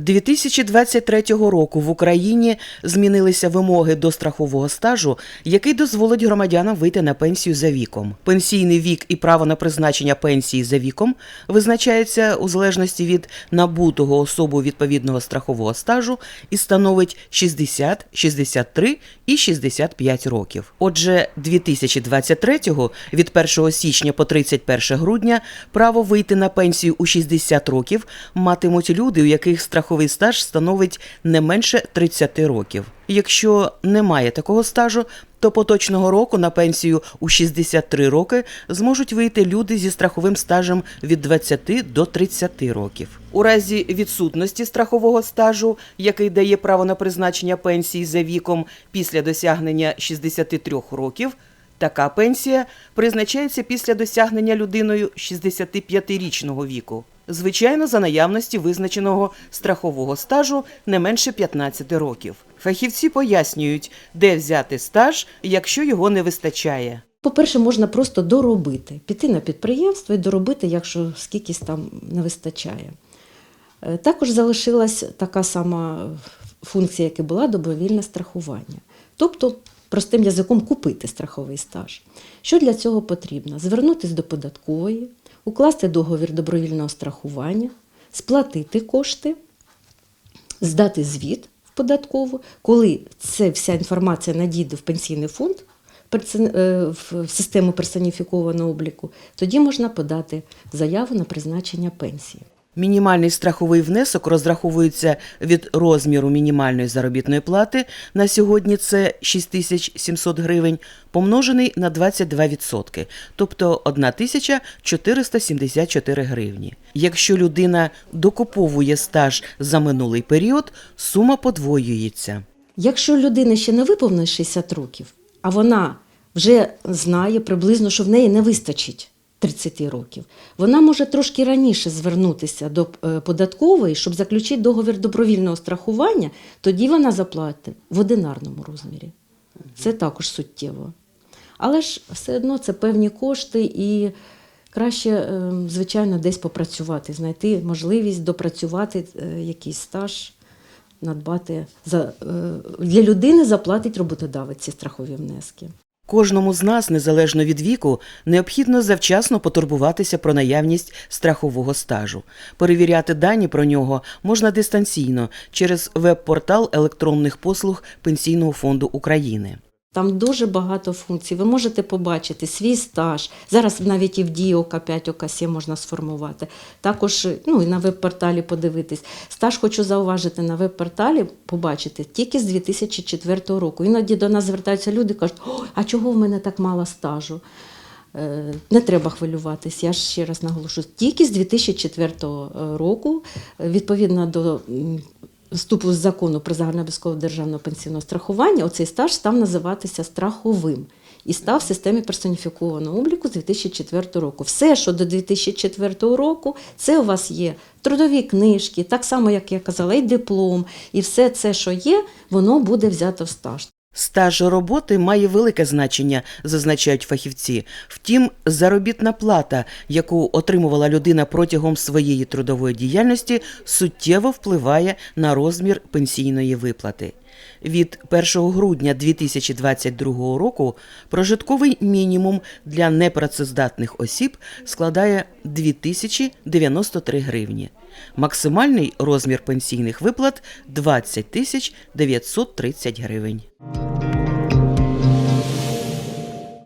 2023 року в Україні змінилися вимоги до страхового стажу, який дозволить громадянам вийти на пенсію за віком. Пенсійний вік і право на призначення пенсії за віком визначається у залежності від набутого особу відповідного страхового стажу і становить 60, 63 і 65 років. Отже, 2023-го від 1 січня по 31 грудня право вийти на пенсію у 60 років матимуть люди, у яких страховий стаж становить не менше 30 років. Якщо немає такого стажу, то поточного року на пенсію у 63 роки зможуть вийти люди зі страховим стажем від 20 до 30 років. У разі відсутності страхового стажу, який дає право на призначення пенсії за віком після досягнення 63 років, така пенсія призначається після досягнення людиною 65-річного віку. Звичайно, за наявності визначеного страхового стажу не менше 15 років. Фахівці пояснюють, де взяти стаж, якщо його не вистачає. По-перше, можна просто доробити, піти на підприємство і доробити, якщо скількись там не вистачає. Е, Також залишилась така сама функція, як і була добровільне страхування. Тобто, простим язиком купити страховий стаж. Що для цього потрібно? Звернутися до податкової, укласти договір добровільного страхування, сплатити кошти, здати звіт в податкову, коли це вся інформація надійде в пенсійний фонд, е, в систему персоніфікованого обліку, тоді можна подати заяву на призначення пенсії. Мінімальний страховий внесок розраховується від розміру мінімальної заробітної плати. На сьогодні це 6700 гривень, помножений на 22%, тобто 1474 гривні. Якщо людина докуповує стаж за минулий період, сума подвоюється. Якщо людина ще не виповнила 60 років, а вона вже знає приблизно, що в неї не вистачить 30 років, вона може трошки раніше звернутися до е, податкової, щоб заключити договір добровільного страхування, тоді вона заплатить в одинарному розмірі. Це також суттєво. Але ж все одно це певні кошти і краще, е, звичайно, десь попрацювати, знайти можливість допрацювати е, якийсь стаж, надбати за, для людини заплатить роботодавець ці страхові внески. Кожному з нас, незалежно від віку, необхідно завчасно потурбуватися про наявність страхового стажу. Перевіряти дані про нього можна дистанційно через веб-портал електронних послуг Пенсійного фонду України. Там дуже багато функцій. Ви можете побачити свій стаж. Зараз навіть і в дії ОК5, ОК7 можна сформувати. Також ну, і на веб-порталі подивитись. Стаж хочу зауважити на веб-порталі, побачити тільки з 2004 року. Іноді до нас звертаються люди кажуть, О, а чого в мене так мало стажу? Е, Не треба хвилюватись, я ж ще раз наголошую, тільки з 2004 року, е, відповідно до вступу з закону про загальнообов'язкове державне пенсійне страхування, оцей стаж став називатися страховим і став в системі персоніфікованого обліку з 2004 року. Все, що до 2004 року, це у вас є трудові книжки, так само, як я казала, і диплом, і все це, що є, воно буде взято в стаж. Стаж роботи має велике значення, зазначають фахівці. Втім, заробітна плата, яку отримувала людина протягом своєї трудової діяльності, суттєво впливає на розмір пенсійної виплати. Від 1 грудня 2022 року прожитковий мінімум для непрацездатних осіб складає 2093 гривні. Максимальний розмір пенсійних виплат 20 тисяч 930 гривень.